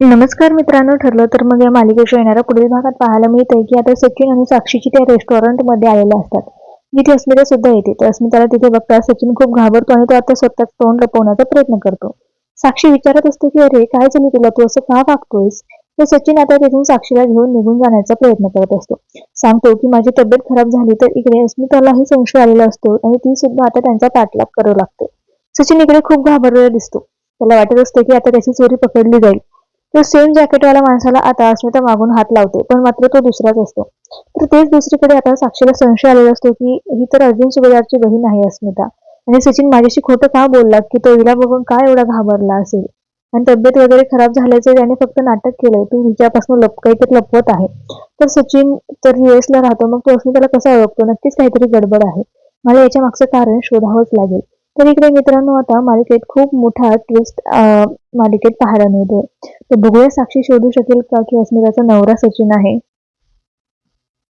नमस्कार मित्रांनो ठरलं तर मग या मालिकेच्या येणाऱ्या पुढील भागात पाहायला मिळतंय की आता सचिन आणि साक्षीची त्या रेस्टॉरंटमध्ये आलेल्या असतात. जिथे अस्मिता सुद्धा येते. तर अस्मिताला तिथे बघता सचिन खूप घाबरतो आणि तो आता स्वतःच तोंड लपवण्याचा प्रयत्न करतो. साक्षी विचारत असते की अरे काय झालं तुला? तू असं का वागतोयस? तर सचिन आता तिथून साक्षीला घेऊन निघून जाण्याचा प्रयत्न करत असतो. सांगतो की माझी तब्येत खराब झाली तर इकडे अस्मितालाही संशय आलेला असतो आणि ती सुद्धा आता त्यांचा पाठलाग करू लागते सचिन इकडे खूप घाबरलेला दिसतो. त्याला वाटत असते की आता त्याची चोरी पकडली जाईल. तर सेम जॅकेटवाला माणसाला आता अस्मिता मागून हात लावते पण मात्र तो दुसराच असतो. तर तेच दुसरीकडे आता साक्षीला संशय आलेला असतो की ही तर अर्जुन सुभेदारची बहीण आहे अस्मिता. आणि सचिन माझ्याशी खोटं का बोलला की तो हिला बघून काय एवढा घाबरला असेल? आणि तब्येत वगैरे खराब झाल्याचं त्याने फक्त नाटक केलंय तू हिच्यापासून लप काहीतरी लपवत आहे. तर सचिन तर युएसला राहतो मग तो अस्मिताला कसा ओळखतो? नक्कीच काहीतरी गडबड आहे. मला याच्या मागचं कारण शोधावंच लागेल. तर इकडे मित्रांनो आता मालिकेत खूप मोठा ट्विस्ट मालिकेत पाहायला मिळतोय तर बघूया साक्षी शोधू शकेल का की अस्मिताचा नवरा सचिन आहे?